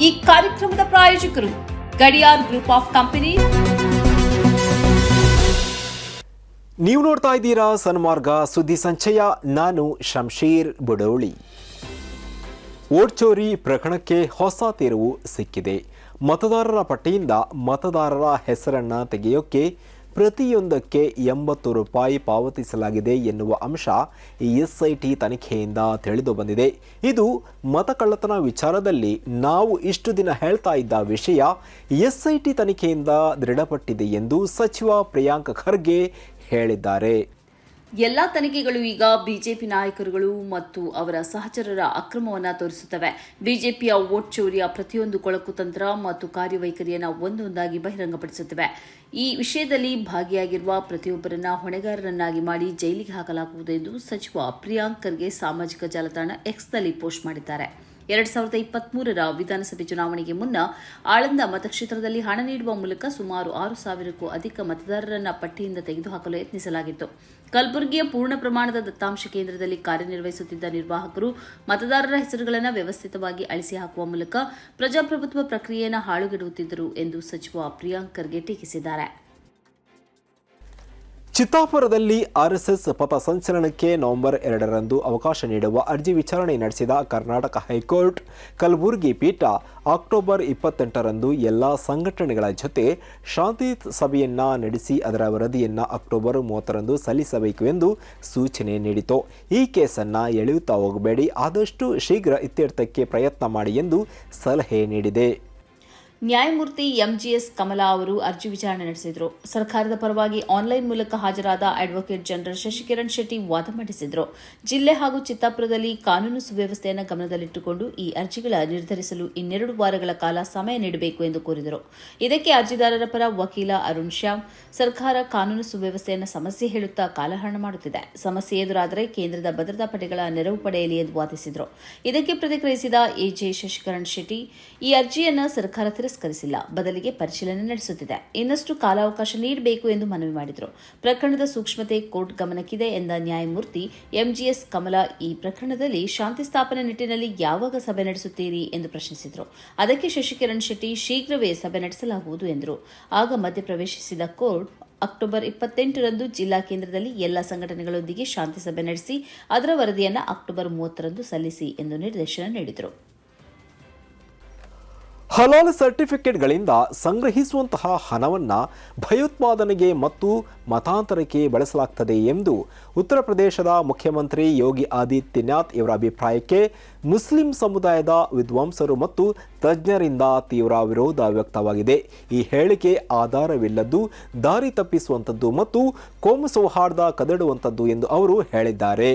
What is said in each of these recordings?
ಈ ಕಾರ್ಯಕ್ರಮದ ಪ್ರಾಯೋಜಕರು ಗಡಿಯಾರ್ ಗ್ರೂಪ್ ಆಫ್ ಕಂಪನಿ. ನೀವು ನೋಡ್ತಾ ಇದ್ದೀರಾ ಸನ್ಮಾರ್ಗ, ಸುದ್ದಿ ಸಂಚಯ. ನಾನು ಶಂಶೀರ್ ಬುಡೋಳಿ. ಓಡ್ಚೋರಿ ಪ್ರಕರಣಕ್ಕೆ ಹೊಸ ತಿರುವು ಸಿಕ್ಕಿದೆ. ಮತದಾರರ ಪಟ್ಟಿಯಿಂದ ಮತದಾರರ ಹೆಸರನ್ನ ತೆಗೆಯೋಕೆ ಪ್ರತಿಯೊಂದಕ್ಕೆ ಎಂಬತ್ತು ರೂಪಾಯಿ ಪಾವತಿಸಲಾಗಿದೆ ಎನ್ನುವ ಅಂಶ ಎಸ್ಐಟಿ ತನಿಖೆಯಿಂದ ತಿಳಿದು ಬಂದಿದೆ. ಇದು ಮತಕಳ್ಳತನ ವಿಚಾರದಲ್ಲಿ ನಾವು ಇಷ್ಟು ದಿನ ಹೇಳ್ತಾ ಇದ್ದ ವಿಷಯ ಎಸ್ಐಟಿ ತನಿಖೆಯಿಂದ ದೃಢಪಟ್ಟಿದೆ ಎಂದು ಸಚಿವ ಪ್ರಿಯಾಂಕ್ ಖರ್ಗೆ ಹೇಳಿದ್ದಾರೆ. ಎಲ್ಲಾ ತನಿಖೆಗಳು ಈಗ ಬಿಜೆಪಿ ನಾಯಕರುಗಳು ಮತ್ತು ಅವರ ಸಹಚರರ ಅಕ್ರಮವನ್ನು ತೋರಿಸುತ್ತವೆ. ಬಿಜೆಪಿಯ ವೋಟ್ ಚೋರಿಯ ಪ್ರತಿಯೊಂದು ಕೊಳಕು ತಂತ್ರ ಮತ್ತು ಕಾರ್ಯವೈಖರಿಯನ್ನು ಒಂದೊಂದಾಗಿ ಬಹಿರಂಗಪಡಿಸುತ್ತವೆ. ಈ ವಿಷಯದಲ್ಲಿ ಭಾಗಿಯಾಗಿರುವ ಪ್ರತಿಯೊಬ್ಬರನ್ನ ಹೊಣೆಗಾರರನ್ನಾಗಿ ಮಾಡಿ ಜೈಲಿಗೆ ಹಾಕಲಾಗುವುದು ಎಂದು ಸಚಿವ ಪ್ರಿಯಾಂಕ್ ಖರ್ಗೆ ಸಾಮಾಜಿಕ ಜಾಲತಾಣ ಎಕ್ಸ್ನಲ್ಲಿ ಪೋಸ್ಟ್ ಮಾಡಿದ್ದಾರೆ. ಎರಡ್ ಸಾವಿರದ ಇಪ್ಪತ್ಮೂರರ ವಿಧಾನಸಭೆ ಚುನಾವಣೆಗೆ ಮುನ್ನ ಆಳಂದ ಮತಕ್ಷೇತ್ರದಲ್ಲಿ ಹಣ ನೀಡುವ ಮೂಲಕ ಸುಮಾರು ಆರು ಸಾವಿರಕ್ಕೂ ಅಧಿಕ ಮತದಾರರನ್ನ ಪಟ್ಟಿಯಿಂದ ತೆಗೆದುಹಾಕಲು ಯತ್ನಿಸಲಾಗಿತ್ತು. ಕಲಬುರಗಿಯ ಪೂರ್ಣ ಪ್ರಮಾಣದ ದತ್ತಾಂಶ ಕೇಂದ್ರದಲ್ಲಿ ಕಾರ್ಯನಿರ್ವಹಿಸುತ್ತಿದ್ದ ನಿರ್ವಾಹಕರು ಮತದಾರರ ಹೆಸರುಗಳನ್ನು ವ್ಯವಸ್ಥಿತವಾಗಿ ಅಳಿಸಿ ಹಾಕುವ ಮೂಲಕ ಪ್ರಜಾಪ್ರಭುತ್ವ ಪ್ರಕ್ರಿಯೆಯನ್ನು ಹಾಳುಗೆಡುತ್ತಿದ್ದರು ಎಂದು ಸಚಿವ ಪ್ರಿಯಾಂಕ್ ಖರ್ಗೆ ಟೀಕಿಸಿದ್ದಾರೆ. ಚಿತ್ತಾಪುರದಲ್ಲಿ ಆರ್ಎಸ್ಎಸ್ ಪಥಸಂಚಲನಕ್ಕೆ ನವೆಂಬರ್ ಎರಡರಂದು ಅವಕಾಶ ನೀಡುವ ಅರ್ಜಿ ವಿಚಾರಣೆ ನಡೆಸಿದ ಕರ್ನಾಟಕ ಹೈಕೋರ್ಟ್, ಕಲಬುರಗಿ ಪೀಠ ಅಕ್ಟೋಬರ್ ಇಪ್ಪತ್ತೆಂಟರಂದು ಎಲ್ಲ ಸಂಘಟನೆಗಳ ಜೊತೆ ಶಾಂತಿ ಸಭೆಯನ್ನ ನಡೆಸಿ ಅದರ ವರದಿಯನ್ನು ಅಕ್ಟೋಬರ್ ಮೂವತ್ತರಂದು ಸಲ್ಲಿಸಬೇಕು ಎಂದು ಸೂಚನೆ ನೀಡಿತು. ಈ ಕೇಸನ್ನು ಎಳೆಯುತ್ತಾ ಹೋಗಬೇಡಿ, ಆದಷ್ಟು ಶೀಘ್ರ ಇತ್ಯರ್ಥಕ್ಕೆ ಪ್ರಯತ್ನ ಮಾಡಿ ಎಂದು ಸಲಹೆ ನೀಡಿದೆ. ನ್ಯಾಯಮೂರ್ತಿ ಎಂಜಿಎಸ್ ಕಮಲಾ ಅವರು ಅರ್ಜಿ ವಿಚಾರಣೆ ನಡೆಸಿದರು. ಸರ್ಕಾರದ ಪರವಾಗಿ ಆನ್ಲೈನ್ ಮೂಲಕ ಹಾಜರಾದ ಅಡ್ವೊಕೇಟ್ ಜನರಲ್ ಶಶಿಕಿರಣ್ ಶೆಟ್ಟಿ ವಾದ ಮಂಡಿಸಿದರು. ಜಿಲ್ಲೆ ಹಾಗೂ ಚಿತ್ತಾಪುರದಲ್ಲಿ ಕಾನೂನು ಸುವ್ಯವಸ್ಥೆಯನ್ನು ಗಮನದಲ್ಲಿಟ್ಟುಕೊಂಡು ಈ ಅರ್ಜಿಗಳ ನಿರ್ಧರಿಸಲು ಇನ್ನೆರಡು ವಾರಗಳ ಕಾಲ ಸಮಯ ನೀಡಬೇಕು ಎಂದು ಕೋರಿದರು. ಇದಕ್ಕೆ ಅರ್ಜಿದಾರರ ಪರ ವಕೀಲ ಅರುಣ್ ಶ್ಯಾಮ್, ಸರ್ಕಾರ ಕಾನೂನು ಸುವ್ಯವಸ್ಥೆಯನ್ನು ಸಮಸ್ಯೆ ಹೇಳುತ್ತಾ ಕಾಲಹರಣ ಮಾಡುತ್ತಿದೆ. ಸಮಸ್ಯೆ ಎದುರಾದರೆ ಕೇಂದ್ರದ ಭದ್ರತಾ ಪಡೆಗಳ ನೆರವು ಪಡೆಯಲಿ ಎಂದು ವಾದಿಸಿದರು. ಇದಕ್ಕೆ ಪ್ರತಿಕ್ರಿಯಿಸಿದ ಎಜೆ ಶಶಿಕರಣ್ ಶೆಟ್ಟಿ, ಈ ಅರ್ಜಿಯನ್ನು ಸರ್ಕಾರ ತಿರಸ್ಕರಿಸಿಲ್ಲ. ಬದಲಿಗೆ ಪರಿಶೀಲನೆ ನಡೆಸುತ್ತಿದೆ. ಇನ್ನಷ್ಟು ಕಾಲಾವಕಾಶ ನೀಡಬೇಕು ಎಂದು ಮನವಿ ಮಾಡಿದರು. ಪ್ರಕರಣದ ಸೂಕ್ಷ್ಮತೆ ಕೋರ್ಟ್ ಗಮನಕ್ಕಿದೆ ಎಂದ ನ್ಯಾಯಮೂರ್ತಿ ಎಂಜಿಎಸ್ ಕಮಲಾ, ಈ ಪ್ರಕರಣದಲ್ಲಿ ಶಾಂತಿ ಸ್ಥಾಪನೆ ನಿಟ್ಟಿನಲ್ಲಿ ಯಾವಾಗ ಸಭೆ ನಡೆಸುತ್ತೀರಿ ಎಂದು ಪ್ರಶ್ನಿಸಿದರು. ಅದಕ್ಕೆ ಶಶಿಕಿರಣ್ ಶೆಟ್ಟಿ ಶೀಘ್ರವೇ ಸಭೆ ನಡೆಸಲಾಗುವುದು ಎಂದರು. ಆಗ ಮಧ್ಯಪ್ರವೇಶಿಸಿದ ಕೋರ್ಟ್ ಅಕ್ಟೋಬರ್ ಇಪ್ಪತ್ತೆಂಟರಂದು ಜಿಲ್ಲಾ ಕೇಂದ್ರದಲ್ಲಿ ಎಲ್ಲ ಸಂಘಟನೆಗಳೊಂದಿಗೆ ಶಾಂತಿ ಸಭೆ ನಡೆಸಿ, ಅದರ ವರದಿಯನ್ನು ಅಕ್ಟೋಬರ್ ಮೂವತ್ತರಂದು ಸಲ್ಲಿಸಿ ಎಂದು ನಿರ್ದೇಶನ ನೀಡಿದರು. ಹಲಾಲ್ ಸರ್ಟಿಫಿಕೇಟ್ಗಳಿಂದ ಸಂಗ್ರಹಿಸುವಂತಹ ಹಣವನ್ನು ಭಯೋತ್ಪಾದನೆಗೆ ಮತ್ತು ಮತಾಂತರಕ್ಕೆ ಬಳಸಲಾಗ್ತದೆ ಎಂದು ಉತ್ತರ ಪ್ರದೇಶದ ಮುಖ್ಯಮಂತ್ರಿ ಯೋಗಿ ಆದಿತ್ಯನಾಥ್ ಇವರ ಅಭಿಪ್ರಾಯಕ್ಕೆ ಮುಸ್ಲಿಂ ಸಮುದಾಯದ ವಿದ್ವಾಂಸರು ಮತ್ತು ತಜ್ಞರಿಂದ ತೀವ್ರ ವಿರೋಧ ವ್ಯಕ್ತವಾಗಿದೆ. ಈ ಹೇಳಿಕೆ ಆಧಾರವಿಲ್ಲದ್ದು, ದಾರಿ ತಪ್ಪಿಸುವಂಥದ್ದು ಮತ್ತು ಕೋಮು ಸೌಹಾರ್ದ ಕದಡುವಂಥದ್ದು ಎಂದು ಅವರು ಹೇಳಿದ್ದಾರೆ.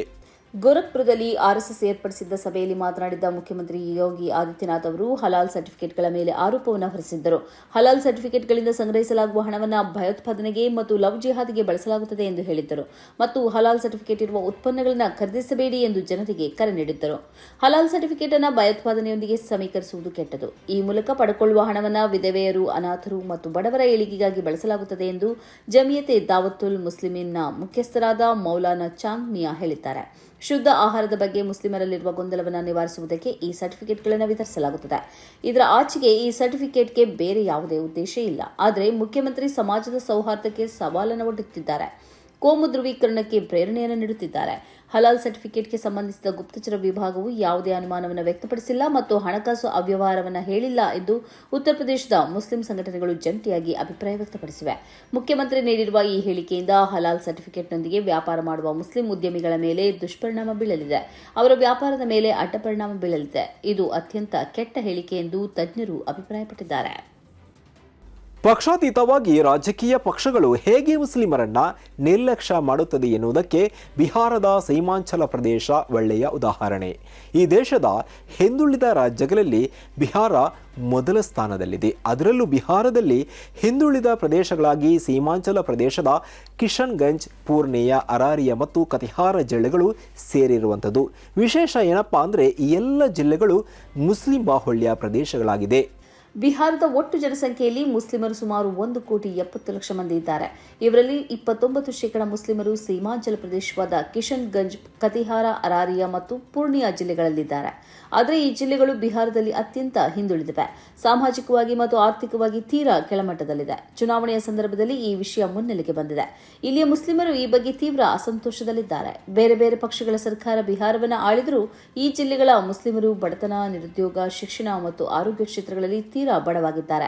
ಗೋರಖ್ಪುರದಲ್ಲಿ ಆರ್ಎಸ್ಎಸ್ ಏರ್ಪಡಿಸಿದ್ದ ಸಭೆಯಲ್ಲಿ ಮಾತನಾಡಿದ ಮುಖ್ಯಮಂತ್ರಿ ಯೋಗಿ ಆದಿತ್ಯನಾಥ್ ಅವರು, ಹಲಾಲ್ ಸರ್ಟಿಫಿಕೇಟ್ಗಳ ಮೇಲೆ ಆರೋಪವನ್ನು ಹೊರಿಸಿದ್ದರು. ಹಲಾಲ್ ಸರ್ಟಿಫಿಕೇಟ್ಗಳಿಂದ ಸಂಗ್ರಹಿಸಲಾಗುವ ಹಣವನ್ನು ಭಯೋತ್ಪಾದನೆಗೆ ಮತ್ತು ಲವ್ ಜಿಹಾದ್ಗೆ ಬಳಸಲಾಗುತ್ತದೆ ಎಂದು ಹೇಳಿದ್ದರು ಮತ್ತು ಹಲಾಲ್ ಸರ್ಟಿಫಿಕೇಟ್ ಇರುವ ಉತ್ಪನ್ನಗಳನ್ನು ಖರೀದಿಸಬೇಡಿ ಎಂದು ಜನರಿಗೆ ಕರೆ ನೀಡಿದ್ದರು. ಹಲಾಲ್ ಸರ್ಟಿಫಿಕೇಟ್ ಅನ್ನು ಭಯೋತ್ಪಾದನೆಯೊಂದಿಗೆ ಸಮೀಕರಿಸುವುದು ಕೆಟ್ಟದು. ಈ ಮೂಲಕ ಪಡ್ಕೊಳ್ಳುವ ಹಣವನ್ನು ವಿಧವೆಯರು, ಅನಾಥರು ಮತ್ತು ಬಡವರ ಏಳಿಗೆಗಾಗಿ ಬಳಸಲಾಗುತ್ತದೆ ಎಂದು ಜಮಿಯತೆ ದಾವತ್ತುಲ್ ಮುಸ್ಲಿಮಿನ್ನ ಮುಖ್ಯಸ್ಥರಾದ ಮೌಲಾನಾ ಚಾಂಗ್ ಮಿಯಾ ಹೇಳಿದ್ದಾರೆ. ಶುದ್ಧ ಆಹಾರದ ಬಗ್ಗೆ ಮುಸ್ಲಿಮರಲ್ಲಿರುವ ಗೊಂದಲವನ್ನು ನಿವಾರಿಸುವುದಕ್ಕೆ ಈ ಸರ್ಟಿಫಿಕೇಟ್ಗಳನ್ನು ವಿತರಿಸಲಾಗುತ್ತದೆ. ಇದರ ಆಚೆಗೆ ಈ ಸರ್ಟಿಫಿಕೇಟ್ಗೆ ಬೇರೆ ಯಾವುದೇ ಉದ್ದೇಶ ಇಲ್ಲ. ಆದರೆ ಮುಖ್ಯಮಂತ್ರಿ ಸಮಾಜದ ಸೌಹಾರ್ದಕ್ಕೆ ಸವಾಲನ್ನು ಒಡ್ಡುತ್ತಿದ್ದಾರೆ. ಕೋಮು ಧ್ರುವೀಕರಣಕ್ಕೆ ಪ್ರೇರಣೆಯನ್ನು ನೀಡುತ್ತಿದ್ದಾರೆ. ಹಲಾಲ್ ಸರ್ಟಿಫಿಕೇಟ್ಗೆ ಸಂಬಂಧಿಸಿದ ಗುಪ್ತಚರ ವಿಭಾಗವು ಯಾವುದೇ ಅನುಮಾನವನ್ನು ವ್ಯಕ್ತಪಡಿಸಿಲ್ಲ ಮತ್ತು ಹಣಕಾಸು ಅವ್ಯವಹಾರವನ್ನು ಹೇಳಿಲ್ಲ ಎಂದು ಉತ್ತರ ಪ್ರದೇಶದ ಮುಸ್ಲಿಂ ಸಂಘಟನೆಗಳು ಜಂಟಿಯಾಗಿ ಅಭಿಪ್ರಾಯ ವ್ಯಕ್ತಪಡಿಸಿವೆ. ಮುಖ್ಯಮಂತ್ರಿ ನೀಡಿರುವ ಈ ಹೇಳಿಕೆಯಿಂದ ಹಲಾಲ್ ಸರ್ಟಿಫಿಕೇಟ್ನೊಂದಿಗೆ ವ್ಯಾಪಾರ ಮಾಡುವ ಮುಸ್ಲಿಂ ಉದ್ಯಮಿಗಳ ಮೇಲೆ ದುಷ್ಪರಿಣಾಮ ಬೀಳಲಿದೆ. ಅವರ ವ್ಯಾಪಾರದ ಮೇಲೆ ಅಡ್ಡಪರಿಣಾಮ ಬೀಳಲಿದೆ. ಇದು ಅತ್ಯಂತ ಕೆಟ್ಟ ಹೇಳಿಕೆ ಎಂದು ತಜ್ಞರು ಅಭಿಪ್ರಾಯಪಟ್ಟಿದ್ದಾರೆ. ಪಕ್ಷಾತೀತವಾಗಿ ರಾಜಕೀಯ ಪಕ್ಷಗಳು ಹೇಗೆ ಮುಸ್ಲಿಮರನ್ನ ನಿರ್ಲಕ್ಷ್ಯ ಮಾಡುತ್ತದೆ ಎನ್ನುವುದಕ್ಕೆ ಬಿಹಾರದ ಸೀಮಾಂಚಲ ಪ್ರದೇಶ ಒಳ್ಳೆಯ ಉದಾಹರಣೆ. ಈ ದೇಶದ ಹಿಂದುಳಿದ ರಾಜ್ಯಗಳಲ್ಲಿ ಬಿಹಾರ ಮೊದಲ ಸ್ಥಾನದಲ್ಲಿದೆ. ಅದರಲ್ಲೂ ಬಿಹಾರದಲ್ಲಿ ಹಿಂದುಳಿದ ಪ್ರದೇಶಗಳಾಗಿ ಸೀಮಾಂಚಲ ಪ್ರದೇಶದ ಕಿಶನ್ಗಂಜ್, ಪೂರ್ಣಿಯ ಅರಾರಿಯ ಮತ್ತು ಕತಿಹಾರ ಜಿಲ್ಲೆಗಳು ಸೇರಿರುವಂಥದ್ದು. ವಿಶೇಷ ಏನಪ್ಪಾ ಅಂದರೆ ಈ ಎಲ್ಲ ಜಿಲ್ಲೆಗಳು ಮುಸ್ಲಿಂ ಬಾಹುಳ್ಯ ಪ್ರದೇಶಗಳಾಗಿದೆ. ಬಿಹಾರದ ಒಟ್ಟು ಜನಸಂಖ್ಯೆಯಲ್ಲಿ ಮುಸ್ಲಿಮರು ಸುಮಾರು ಒಂದು ಕೋಟಿ ಎಪ್ಪತ್ತು ಲಕ್ಷ ಮಂದಿ ಇದ್ದಾರೆ. ಇವರಲ್ಲಿ ಇಪ್ಪತ್ತೊಂಬತ್ತು ಶೇಕಡ ಮುಸ್ಲಿಮರು ಸೀಮಾಂಚಲ ಪ್ರದೇಶವಾದ ಕಿಶನ್ ಗಂಜ್ ಕತಿಹಾರ, ಅರಾರಿಯಾ ಮತ್ತು ಪೂರ್ಣಿಯಾ ಜಿಲ್ಲೆಗಳಲ್ಲಿದ್ದಾರೆ. ಆದರೆ ಈ ಜಿಲ್ಲೆಗಳು ಬಿಹಾರದಲ್ಲಿ ಅತ್ಯಂತ ಹಿಂದುಳಿದಿವೆ. ಸಾಮಾಜಿಕವಾಗಿ ಮತ್ತು ಆರ್ಥಿಕವಾಗಿ ತೀರಾ ಕೆಳಮಟ್ಟದಲ್ಲಿದೆ. ಚುನಾವಣೆಯ ಸಂದರ್ಭದಲ್ಲಿ ಈ ವಿಷಯ ಮುನ್ನೆಲೆಗೆ ಬಂದಿದೆ. ಇಲ್ಲಿಯ ಮುಸ್ಲಿಮರು ಈ ಬಗ್ಗೆ ತೀವ್ರ ಅಸಂತೋಷದಲ್ಲಿದ್ದಾರೆ. ಬೇರೆ ಬೇರೆ ಪಕ್ಷಗಳ ಸರ್ಕಾರ ಬಿಹಾರವನ್ನು ಆಳಿದರೂ ಈ ಜಿಲ್ಲೆಗಳ ಮುಸ್ಲಿಮರು ಬಡತನ, ನಿರುದ್ಯೋಗ, ಶಿಕ್ಷಣ ಮತ್ತು ಆರೋಗ್ಯ ಕ್ಷೇತ್ರಗಳಲ್ಲಿ ತೀರಾ ಬಡವಾಗಿದ್ದಾರೆ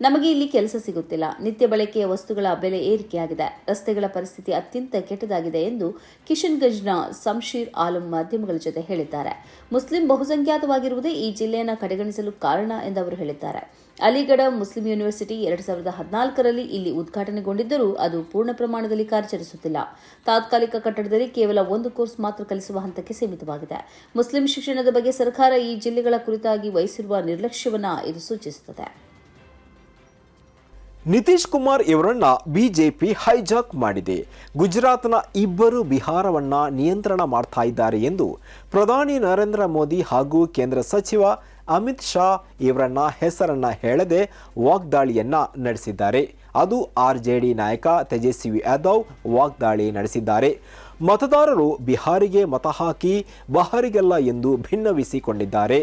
ನಮಗೆ ಇಲ್ಲಿ ಕೆಲಸ ಸಿಗುತ್ತಿಲ್ಲ. ನಿತ್ಯ ಬಳಕೆಯ ವಸ್ತುಗಳ ಬೆಲೆ ಏರಿಕೆಯಾಗಿದೆ. ರಸ್ತೆಗಳ ಪರಿಸ್ಥಿತಿ ಅತ್ಯಂತ ಕೆಟ್ಟದಾಗಿದೆ ಎಂದು ಕಿಶನ್ಗಂಜ್ನ ಸಂಶೀರ್ ಆಲಂ ಮಾಧ್ಯಮಗಳ ಜೊತೆ ಹೇಳಿದ್ದಾರೆ. ಮುಸ್ಲಿಂ ಬಹುಸಂಖ್ಯಾತವಾಗಿರುವುದೇ ಈ ಜಿಲ್ಲೆಯನ್ನು ಕಡೆಗಣಿಸಲು ಕಾರಣ ಎಂದು ಅವರು ಹೇಳಿದ್ದಾರೆ. ಅಲಿಗಢ ಮುಸ್ಲಿಂ ಯೂನಿವರ್ಸಿಟಿ ಎರಡು ಸಾವಿರದ ಹದಿನಾಲ್ಕರಲ್ಲಿ ಇಲ್ಲಿ ಉದ್ಘಾಟನೆಗೊಂಡಿದ್ದರೂ ಅದು ಪೂರ್ಣ ಪ್ರಮಾಣದಲ್ಲಿ ಕಾರ್ಯಚರಿಸುತ್ತಿಲ್ಲ. ತಾತ್ಕಾಲಿಕ ಕಟ್ಟಡದಲ್ಲಿ ಕೇವಲ ಒಂದು ಕೋರ್ಸ್ ಮಾತ್ರ ಕಲಿಸುವ ಹಂತಕ್ಕೆ ಸೀಮಿತವಾಗಿದೆ. ಮುಸ್ಲಿಂ ಶಿಕ್ಷಣದ ಬಗ್ಗೆ ಸರ್ಕಾರ ಈ ಜಿಲ್ಲೆಗಳ ಕುರಿತಾಗಿ ವಹಿಸಿರುವ ನಿರ್ಲಕ್ಷ್ಯವನ್ನು ಇದು ಸೂಚಿಸುತ್ತದೆ. ನಿತೀಶ್ ಕುಮಾರ್ ಇವರನ್ನ ಬಿಜೆಪಿ ಹೈಜಾಕ್ ಮಾಡಿದೆ. ಗುಜರಾತ್ನ ಇಬ್ಬರು ಬಿಹಾರವನ್ನ ನಿಯಂತ್ರಣ ಮಾಡ್ತಾ ಇದ್ದಾರೆ ಎಂದು ಪ್ರಧಾನಿ ನರೇಂದ್ರ ಮೋದಿ ಹಾಗೂ ಕೇಂದ್ರ ಸಚಿವ ಅಮಿತ್ ಶಾ ಇವರನ್ನ ಹೆಸರನ್ನ ಹೇಳದೆ ವಾಗ್ದಾಳಿಯನ್ನ ನಡೆಸಿದ್ದಾರೆ. ಅದು ಆರ್ ಜೆ ಡಿ ನಾಯಕ ತೇಜಸ್ವಿ ಯಾದವ್ ವಾಗ್ದಾಳಿ ನಡೆಸಿದ್ದಾರೆ. ಮತದಾರರು ಬಿಹಾರಿಗೆ ಮತ ಹಾಕಿ ಬಹಾರಿಗಲ್ಲ ಎಂದು ಭಿನ್ನವಿಸಿಕೊಂಡಿದ್ದಾರೆ.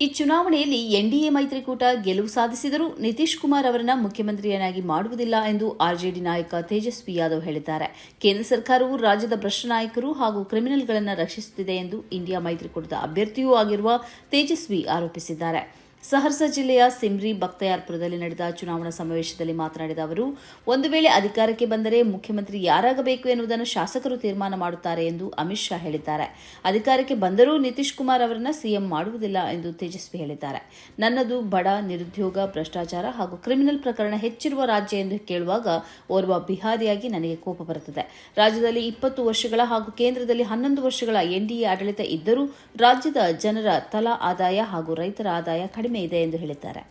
ಈ ಚುನಾವಣೆಯಲ್ಲಿ ಎನ್ಡಿಎ ಮೈತ್ರಿಕೂಟ ಗೆಲುವು ಸಾಧಿಸಿದರೂ ನಿತೀಶ್ ಕುಮಾರ್ ಅವರನ್ನ ಮುಖ್ಯಮಂತ್ರಿಯನ್ನಾಗಿ ಮಾಡುವುದಿಲ್ಲ ಎಂದು ಆರ್ಜೆಡಿ ನಾಯಕ ತೇಜಸ್ವಿ ಯಾದವ್ ಹೇಳಿದ್ದಾರೆ. ಕೇಂದ್ರ ಸರ್ಕಾರವು ರಾಜ್ಯದ ಭ್ರಷ್ಟ ನಾಯಕರು ಹಾಗೂ ಕ್ರಿಮಿನಲ್ಗಳನ್ನು ರಕ್ಷಿಸುತ್ತಿದೆ ಎಂದು ಇಂಡಿಯಾ ಮೈತ್ರಿಕೂಟದ ಅಭ್ಯರ್ಥಿಯೂ ಆಗಿರುವ ತೇಜಸ್ವಿ ಆರೋಪಿಸಿದ್ದಾರೆ. ಸಹರ್ಸಾ ಜಿಲ್ಲೆಯ ಸಿಮ್ರಿ ಬಕ್ತಯಾರ್ಪುರದಲ್ಲಿ ನಡೆದ ಚುನಾವಣಾ ಸಮಾವೇಶದಲ್ಲಿ ಮಾತನಾಡಿದ ಅವರು, ಒಂದು ವೇಳೆ ಅಧಿಕಾರಕ್ಕೆ ಬಂದರೆ ಮುಖ್ಯಮಂತ್ರಿ ಯಾರಾಗಬೇಕು ಎನ್ನುವುದನ್ನು ಶಾಸಕರು ತೀರ್ಮಾನ ಮಾಡುತ್ತಾರೆ ಎಂದು ಅಮಿತ್ ಶಾ ಹೇಳಿದ್ದಾರೆ. ಅಧಿಕಾರಕ್ಕೆ ಬಂದರೂ ನಿತೀಶ್ ಕುಮಾರ್ ಅವರನ್ನು ಸಿಎಂ ಮಾಡುವುದಿಲ್ಲ ಎಂದು ತೇಜಸ್ವಿ ಹೇಳಿದ್ದಾರೆ. ನನ್ನದು ಬಡ, ನಿರುದ್ಯೋಗ, ಭ್ರಷ್ಟಾಚಾರ ಹಾಗೂ ಕ್ರಿಮಿನಲ್ ಪ್ರಕರಣ ಹೆಚ್ಚಿರುವ ರಾಜ್ಯ ಎಂದು ಕೇಳುವಾಗ ಓರ್ವ ಬಿಹಾರಿಯಾಗಿ ನನಗೆ ಕೋಪ ಬರುತ್ತದೆ. ರಾಜ್ಯದಲ್ಲಿ ಇಪ್ಪತ್ತು ವರ್ಷಗಳ ಹಾಗೂ ಕೇಂದ್ರದಲ್ಲಿ ಹನ್ನೊಂದು ವರ್ಷಗಳ ಎನ್ಡಿಎ ಆಡಳಿತ ಇದ್ದರೂ ರಾಜ್ಯದ ಜನರ ತಲಾ ಆದಾಯ ಹಾಗೂ ರೈತರ ಆದಾಯ ಕಡಿಮೆ ಇದೆ ಎಂದು ಹೇಳಿದ್ದಾರೆ.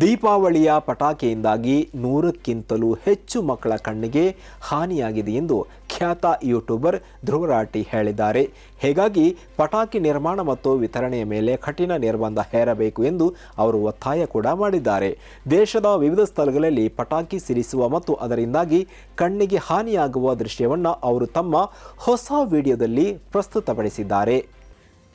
ದೀಪಾವಳಿಯ ಪಟಾಕಿಯಿಂದಾಗಿ ನೂರಕ್ಕಿಂತಲೂ ಹೆಚ್ಚು ಮಕ್ಕಳ ಕಣ್ಣಿಗೆ ಹಾನಿಯಾಗಿದೆ ಎಂದು ಖ್ಯಾತ ಯೂಟ್ಯೂಬರ್ ಧ್ರುವರಾಟಿ ಹೇಳಿದ್ದಾರೆ. ಹೀಗಾಗಿ ಪಟಾಕಿ ನಿರ್ಮಾಣ ಮತ್ತು ವಿತರಣೆಯ ಮೇಲೆ ಕಠಿಣ ನಿರ್ಬಂಧ ಹೇರಬೇಕು ಎಂದು ಅವರು ಒತ್ತಾಯ ಕೂಡ ಮಾಡಿದ್ದಾರೆ. ದೇಶದ ವಿವಿಧ ಸ್ಥಳಗಳಲ್ಲಿ ಪಟಾಕಿ ಸಿಡಿಸುವ ಮತ್ತು ಅದರಿಂದಾಗಿ ಕಣ್ಣಿಗೆ ಹಾನಿಯಾಗುವ ದೃಶ್ಯವನ್ನು ಅವರು ತಮ್ಮ ಹೊಸ ವಿಡಿಯೋದಲ್ಲಿ ಪ್ರಸ್ತುತಪಡಿಸಿದ್ದಾರೆ.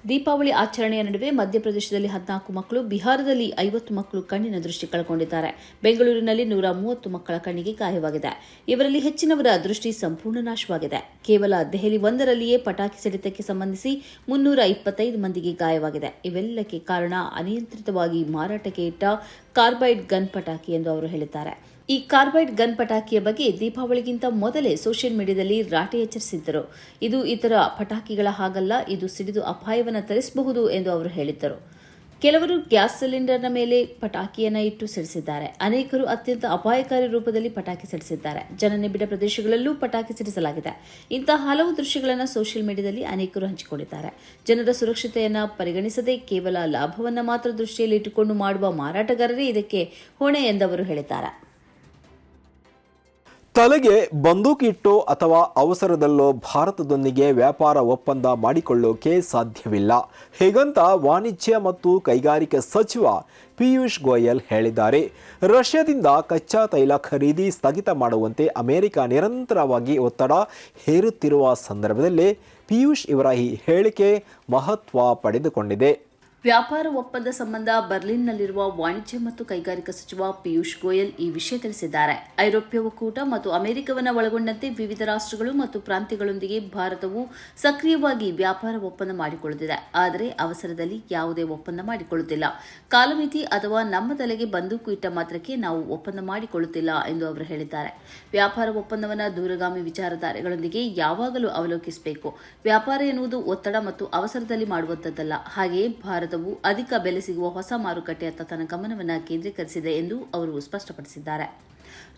ದೀಪಾವಳಿ ಆಚರಣೆಯ ನಡುವೆ ಮಧ್ಯಪ್ರದೇಶದಲ್ಲಿ ಹದಿನಾಲ್ಕು ಮಕ್ಕಳು, ಬಿಹಾರದಲ್ಲಿ ಐವತ್ತು ಮಕ್ಕಳು ಕಣ್ಣಿನ ದೃಷ್ಟಿ ಕಳ್ಕೊಂಡಿದ್ದಾರೆ. ಬೆಂಗಳೂರಿನಲ್ಲಿ ನೂರ ಮೂವತ್ತು ಮಕ್ಕಳ ಕಣ್ಣಿಗೆ ಗಾಯವಾಗಿದೆ. ಇವರಲ್ಲಿ ಹೆಚ್ಚಿನವರ ದೃಷ್ಟಿ ಸಂಪೂರ್ಣ ನಾಶವಾಗಿದೆ. ಕೇವಲ ದೆಹಲಿ ಒಂದರಲ್ಲಿಯೇ ಪಟಾಕಿ ಸಿಡಿತಕ್ಕೆ ಸಂಬಂಧಿಸಿ ಮುನ್ನೂರ ಇಪ್ಪತ್ತೈದು ಮಂದಿಗೆ ಗಾಯವಾಗಿದೆ. ಇವೆಲ್ಲಕ್ಕೆ ಕಾರಣ ಅನಿಯಂತ್ರಿತವಾಗಿ ಮಾರಾಟಕ್ಕೆ ಇಟ್ಟ ಕಾರ್ಬೈಡ್ ಗನ್ ಪಟಾಕಿ ಎಂದು ಅವರು ಹೇಳಿದ್ದಾರೆ. ಈ ಕಾರ್ಬೈಡ್ ಗನ್ ಪಟಾಕಿಯ ಬಗ್ಗೆ ದೀಪಾವಳಿಗಿಂತ ಮೊದಲೇ ಸೋಷಿಯಲ್ ಮೀಡಿಯಾದಲ್ಲಿ ರಾಟೆ ಎಚ್ಚರಿಸಿದ್ದರು. ಇದು ಇತರ ಪಟಾಕಿಗಳ ಹಾಗಲ್ಲ, ಇದು ಸಿಡಿದು ಅಪಾಯವನ್ನು ತರಿಸಬಹುದು ಎಂದು ಅವರು ಹೇಳಿದ್ದರು. ಕೆಲವರು ಗ್ಯಾಸ್ ಸಿಲಿಂಡರ್ನ ಮೇಲೆ ಪಟಾಕಿಯನ್ನು ಇಟ್ಟು ಸಿಡಿಸಿದ್ದಾರೆ. ಅನೇಕರು ಅತ್ಯಂತ ಅಪಾಯಕಾರಿ ರೂಪದಲ್ಲಿ ಪಟಾಕಿ ಸಿಡಿಸಿದ್ದಾರೆ. ಜನನಿಬಿಡ ಪ್ರದೇಶಗಳಲ್ಲೂ ಪಟಾಕಿ ಸಿಡಿಸಲಾಗಿದೆ. ಇಂತಹ ಹಲವು ದೃಶ್ಯಗಳನ್ನು ಸೋಷಿಯಲ್ ಮೀಡಿಯಾದಲ್ಲಿ ಅನೇಕರು ಹಂಚಿಕೊಂಡಿದ್ದಾರೆ. ಜನರ ಸುರಕ್ಷತೆಯನ್ನು ಪರಿಗಣಿಸದೆ ಕೇವಲ ಲಾಭವನ್ನು ಮಾತ್ರ ದೃಷ್ಟಿಯಲ್ಲಿ ಇಟ್ಟುಕೊಂಡು ಮಾಡುವ ಮಾರಾಟಗಾರರೇ ಇದಕ್ಕೆ ಹೊಣೆ ಎಂದವರು ಹೇಳಿದ್ದಾರೆ. ತಲೆಗೆ ಬಂದೂಕಿಟ್ಟೋ ಅಥವಾ ಅವಸರದಲ್ಲೋ ಭಾರತದೊಂದಿಗೆ ವ್ಯಾಪಾರ ಒಪ್ಪಂದ ಮಾಡಿಕೊಳ್ಳೋಕೆ ಸಾಧ್ಯವಿಲ್ಲ. ಹೀಗಂತ ವಾಣಿಜ್ಯ ಮತ್ತು ಕೈಗಾರಿಕಾ ಸಚಿವ ಪಿಯೂಷ್ ಗೋಯಲ್ ಹೇಳಿದ್ದಾರೆ. ರಷ್ಯಾದಿಂದ ಕಚ್ಚಾ ತೈಲ ಖರೀದಿ ಸ್ಥಗಿತ ಮಾಡುವಂತೆ ಅಮೆರಿಕ ನಿರಂತರವಾಗಿ ಒತ್ತಡ ಹೇರುತ್ತಿರುವ ಸಂದರ್ಭದಲ್ಲೇ ಪಿಯೂಷ್ ಇವರ ಈ ಹೇಳಿಕೆ ಮಹತ್ವ ಪಡೆದುಕೊಂಡಿದೆ. ವ್ಯಾಪಾರ ಒಪ್ಪಂದ ಸಂಬಂಧ ಬರ್ಲಿನ್ನಲ್ಲಿರುವ ವಾಣಿಜ್ಯ ಮತ್ತು ಕೈಗಾರಿಕಾ ಸಚಿವ ಪಿಯೂಷ್ ಗೋಯಲ್ ಈ ವಿಷಯ ತಿಳಿಸಿದ್ದಾರೆ. ಐರೋಪ್ಯ ಒಕ್ಕೂಟ ಮತ್ತು ಅಮೆರಿಕವನ್ನು ಒಳಗೊಂಡಂತೆ ವಿವಿಧ ರಾಷ್ಟ್ರಗಳು ಮತ್ತು ಪ್ರಾಂತ್ಯಗಳೊಂದಿಗೆ ಭಾರತವು ಸಕ್ರಿಯವಾಗಿ ವ್ಯಾಪಾರ ಒಪ್ಪಂದ ಮಾಡಿಕೊಳ್ಳುತ್ತಿದೆ. ಆದರೆ ಅವಸರದಲ್ಲಿ ಯಾವುದೇ ಒಪ್ಪಂದ ಮಾಡಿಕೊಳ್ಳುತ್ತಿಲ್ಲ. ಕಾಲಮಿತಿ ಅಥವಾ ನಮ್ಮ ತಲೆಗೆ ಬಂದೂಕು ಇಟ್ಟ ಮಾತ್ರಕ್ಕೆ ನಾವು ಒಪ್ಪಂದ ಮಾಡಿಕೊಳ್ಳುತ್ತಿಲ್ಲ ಎಂದು ಅವರು ಹೇಳಿದ್ದಾರೆ. ವ್ಯಾಪಾರ ಒಪ್ಪಂದವನ್ನು ದೂರಗಾಮಿ ವಿಚಾರಧಾರೆಗಳೊಂದಿಗೆ ಯಾವಾಗಲೂ ಅವಲೋಕಿಸಬೇಕು. ವ್ಯಾಪಾರ ಎನ್ನುವುದು ಒತ್ತಡ ಮತ್ತು ಅವಸರದಲ್ಲಿ ಮಾಡುವಂಥದ್ದಲ್ಲ. ಹಾಗೆಯೇ ಭಾರತವು ಅಧಿಕ ಬೆಲೆ ಸಿಗುವ ಹೊಸ ಮಾರುಕಟ್ಟೆಯತ್ತ ತನ್ನ ಗಮನವನ್ನು ಕೇಂದ್ರೀಕರಿಸಿದೆ ಎಂದು ಅವರು ಸ್ಪಷ್ಟಪಡಿಸಿದ್ದಾರೆ.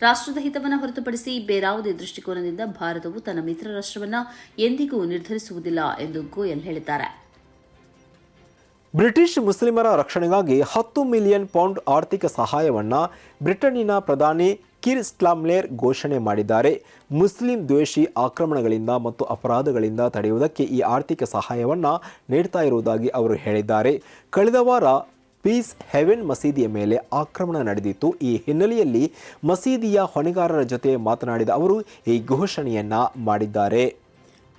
ರಾಷ್ಟ್ರದ ಹಿತವನ್ನು ಹೊರತುಪಡಿಸಿ ಬೇರಾವುದೇ ದೃಷ್ಟಿಕೋನದಿಂದ ಭಾರತವು ತನ್ನ ಮಿತ್ರ ರಾಷ್ಟ್ರವನ್ನು ಎಂದಿಗೂ ನಿರ್ಧರಿಸುವುದಿಲ್ಲ ಎಂದು ಗೋಯಲ್ ಹೇಳಿದ್ದಾರೆ. ಬ್ರಿಟಿಷ್ ಮುಸ್ಲಿಮರ ರಕ್ಷಣೆಗಾಗಿ ಹತ್ತು ಮಿಲಿಯನ್ ಪೌಂಡ್ ಆರ್ಥಿಕ ಸಹಾಯವನ್ನು ಬ್ರಿಟನ್ನಿನ ಪ್ರಧಾನಿ ಕಿರ್ ಸ್ಲಾಮ್ಲೇರ್ ಘೋಷಣೆ ಮಾಡಿದ್ದಾರೆ. ಮುಸ್ಲಿಂ ದ್ವೇಷಿ ಆಕ್ರಮಣಗಳಿಂದ ಮತ್ತು ಅಪರಾಧಗಳಿಂದ ತಡೆಯುವುದಕ್ಕೆ ಈ ಆರ್ಥಿಕ ಸಹಾಯವನ್ನು ನೀಡ್ತಾ ಇರುವುದಾಗಿ ಅವರು ಹೇಳಿದ್ದಾರೆ. ಕಳೆದ ವಾರ ಪೀಸ್ ಹೆವೆನ್ ಮಸೀದಿಯ ಮೇಲೆ ಆಕ್ರಮಣ ನಡೆದಿತ್ತು. ಈ ಹಿನ್ನೆಲೆಯಲ್ಲಿ ಮಸೀದಿಯ ಹೊಣೆಗಾರರ ಜೊತೆ ಮಾತನಾಡಿದ ಅವರು ಈ ಘೋಷಣೆಯನ್ನ ಮಾಡಿದ್ದಾರೆ.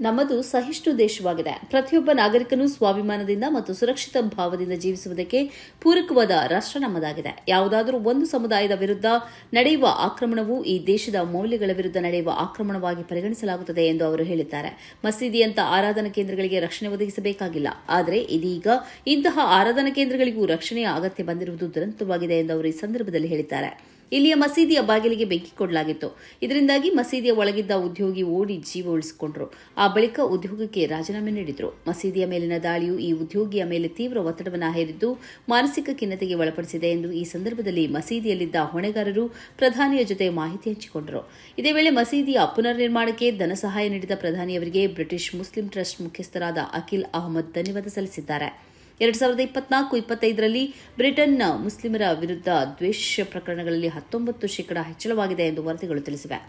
ನಮ್ಮದು ಸಹಿಷ್ಣು ದೇಶವಾಗಿದೆ. ಪ್ರತಿಯೊಬ್ಬ ನಾಗರಿಕನು ಸ್ವಾಭಿಮಾನದಿಂದ ಮತ್ತು ಸುರಕ್ಷಿತ ಭಾವದಿಂದ ಜೀವಿಸುವುದಕ್ಕೆ ಪೂರಕವಾದ ರಾಷ್ಟ್ರ ನಮ್ಮದಾಗಿದೆ. ಯಾವುದಾದರೂ ಒಂದು ಸಮುದಾಯದ ವಿರುದ್ಧ ನಡೆಯುವ ಆಕ್ರಮಣವು ಈ ದೇಶದ ಮೌಲ್ಯಗಳ ವಿರುದ್ಧ ನಡೆಯುವ ಆಕ್ರಮಣವಾಗಿ ಪರಿಗಣಿಸಲಾಗುತ್ತದೆ ಎಂದು ಅವರು ಹೇಳಿದ್ದಾರೆ. ಮಸೀದಿಯಂತ ಆರಾಧನಾ ಕೇಂದ್ರಗಳಿಗೆ ರಕ್ಷಣೆ ಒದಗಿಸಬೇಕಾಗಿಲ್ಲ. ಆದರೆ ಇದೀಗ ಇಂತಹ ಆರಾಧನಾ ಕೇಂದ್ರಗಳಿಗೂ ರಕ್ಷಣೆಯ ಅಗತ್ಯ ಬಂದಿರುವುದು ದುರಂತವಾಗಿದೆ ಎಂದು ಅವರು ಈ ಸಂದರ್ಭದಲ್ಲಿ ಹೇಳಿದ್ದಾರೆ. ಇಲ್ಲಿಯ ಮಸೀದಿಯ ಬಾಗಿಲಿಗೆ ಬೆಂಕಿ ಕೊಡಲಾಗಿತ್ತು. ಇದರಿಂದಾಗಿ ಮಸೀದಿಯ ಒಳಗಿದ್ದ ಉದ್ಯೋಗಿ ಓಡಿ ಜೀವ ಉಳಿಸಿಕೊಂಡರು. ಆ ಬಳಿಕ ಉದ್ಯೋಗಕ್ಕೆ ರಾಜೀನಾಮೆ ನೀಡಿದರು. ಮಸೀದಿಯ ಮೇಲಿನ ದಾಳಿಯು ಈ ಉದ್ಯೋಗಿಯ ಮೇಲೆ ತೀವ್ರ ಒತ್ತಡವನ್ನು ಹೇರಿದ್ದು ಮಾನಸಿಕ ಖಿನ್ನತೆಗೆ ಒಳಪಡಿಸಿದೆ ಎಂದು ಈ ಸಂದರ್ಭದಲ್ಲಿ ಮಸೀದಿಯಲ್ಲಿದ್ದ ಹೊಣೆಗಾರರು ಪ್ರಧಾನಿಯ ಜೊತೆ ಮಾಹಿತಿ ಹಂಚಿಕೊಂಡರು. ಇದೇ ವೇಳೆ ಮಸೀದಿಯ ಪುನರ್ ನಿರ್ಮಾಣಕ್ಕೆ ಧನ ಸಹಾಯ ನೀಡಿದ ಪ್ರಧಾನಿಯವರಿಗೆ ಬ್ರಿಟಿಷ್ ಮುಸ್ಲಿಂ ಟ್ರಸ್ಟ್ ಮುಖ್ಯಸ್ಥರಾದ ಅಖಿಲ್ ಅಹಮದ್ ಧನ್ಯವಾದ ಸಲ್ಲಿಸಿದ್ದಾರೆ. ಎರಡ್ ಸಾವಿರದ ಇಪ್ಪತ್ನಾಲ್ಕು ಇಪ್ಪತ್ತೈದರಲ್ಲಿ ಬ್ರಿಟನ್ನ ಮುಸ್ಲಿಮರ ವಿರುದ್ಧ ದ್ವೇಷ ಪ್ರಕರಣಗಳಲ್ಲಿ ಹತ್ತೊಂಬತ್ತು ಶೇಕಡ ಹೆಚ್ಚಳವಾಗಿದೆ ಎಂದು ವರದಿಗಳು ತಿಳಿಸಿವೆ.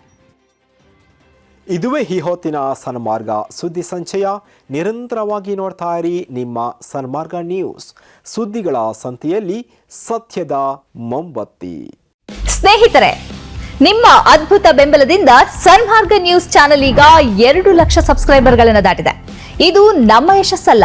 ಇದುವೇ ಈ ಹೊತ್ತಿನ ಸನ್ಮಾರ್ಗ. ಸುದ್ದಿ ಸಂಚಯ ನಿರಂತರವಾಗಿ ನೋಡ್ತಾ ಇರಿ ನಿಮ್ಮ ಸನ್ಮಾರ್ಗ ನ್ಯೂಸ್. ಸುದ್ದಿಗಳ ಸಂತೆಯಲ್ಲಿ ಸತ್ಯದ ಮೊಂಬತ್ತಿ. ಸ್ನೇಹಿತರೆ ನಿಮ್ಮ ಅದ್ಭುತ ಬೆಂಬಲದಿಂದ ಸನ್ಮಾರ್ಗ ನ್ಯೂಸ್ ಚಾನೆಲ್ ಈಗ ಎರಡು ಲಕ್ಷ ಸಬ್ಸ್ಕ್ರೈಬರ್ಗಳನ್ನು ದಾಟಿದೆ. ಇದು ನಮ್ಮ ಯಶಸ್ಸಲ್ಲ.